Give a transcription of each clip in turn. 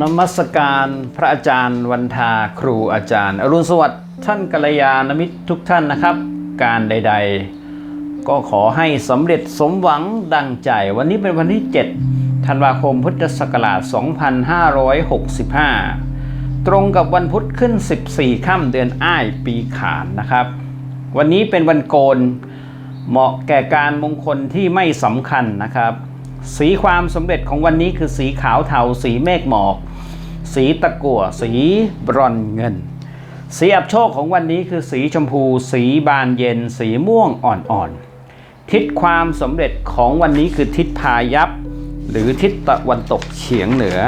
นมัสการพระอาจารย์วันทาครูอาจารย์ อรุณสวัสดิ์ท่านกัลยาณมิตรทุกท่านนะครับ การใด ๆ ก็ขอให้สำเร็จสมหวังดังใจ วันนี้เป็นวันที่ 7 ธันวาคมพุทธศักราช 2565 ตรงกับวันพุธขึ้น 14 ค่ำเดือนอ้ายปีขานนะครับ วันนี้เป็นวันโกนเหมาะแก่การมงคลที่ไม่สำคัญนะครับ สีความสำเร็จของวันนี้คือสีขาวเทาสีเมฆหมอก สีตะกั่วสีบรอนเงิน สีอับโชคของวันนี้คือสีชมพู สีบานเย็น สีม่วงอ่อนๆทิศความสำเร็จของวันนี้คือทิศพายัพหรือทิศตะวันตกเฉียงเหนือ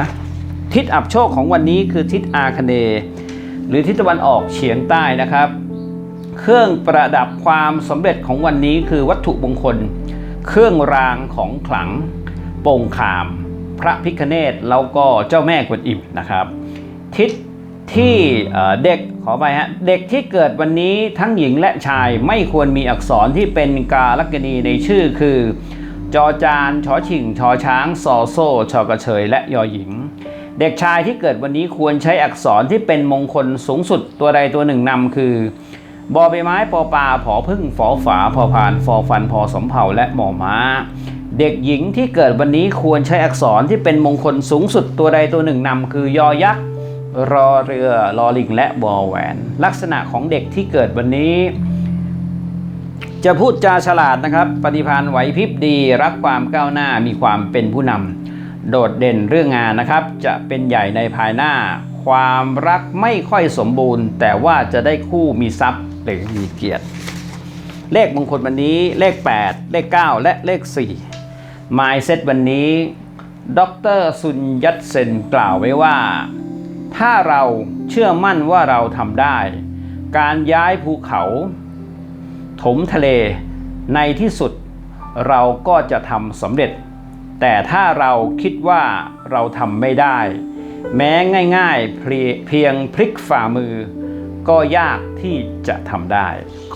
ทิศอับโชคของวันนี้คือทิศอาคเน หรือทิศตะวันออกเฉียงใต้นะครับ เครื่องประดับความสำเร็จของวันนี้คือวัตถุมงคล เครื่องรางของขลัง โป่งขาม พระพิคเนตแล้วก็เจ้าแม่กวนอิมนะครับทิศที่เด็กขอไปฮะเด็กที่เกิดวันนี้ทั้งหญิงและชายไม่ควรมีอักษรที่เป็นกาลกณีในชื่อคือ จอจานชอชิงชอช้างซอโซ่ชอกระเฉยและยอหญิง เด็กชายที่เกิดวันนี้ควรใช้อักษรที่เป็นมงคลสูงสุดตัวใดตัวหนึ่งนำคือบอใบไม้ปอปลาผอพึ่งฝอฝาพอพานฟอฟันพอสมเผาและหมอม้า เด็กหญิงที่เกิดวันนี้ควรใช้อักษรที่เป็นมงคลสูงสุดตัวใดตัวหนึ่งนำคือยอยักษ์รอเรือลอลิงและบอแหวน ลักษณะของเด็กที่เกิดวันนี้ จะพูดจาฉลาดนะครับ ปฏิภาณไหวพริบดีรักความก้าวหน้ามีความเป็นผู้นำโดดเด่นเรื่องงานนะครับ จะเป็นใหญ่ในภายหน้า ความรักไม่ค่อยสมบูรณ์ แต่ว่าจะได้คู่มีทรัพย์หรือมีเกียรติ เลขมงคลวันนี้เลข 8 เลข 9 และเลข 4 หมายเซตวันนี้ ดรซุนยัตเซนกล่าวไว้ว่า ถ้าเราเชื่อมั่นว่าเราทำได้ การย้ายภูเขา ถมทะเลในที่สุดเราก็จะทำสำเร็จ แต่ถ้าเราคิดว่าเราทำไม่ได้ แม้ง่ายๆเพียงพลิกฝ่ามือ ก็ยากที่จะทำได้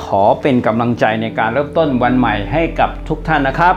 ขอเป็นกำลังใจในการเริ่มต้นวันใหม่ให้กับทุกท่านนะครับ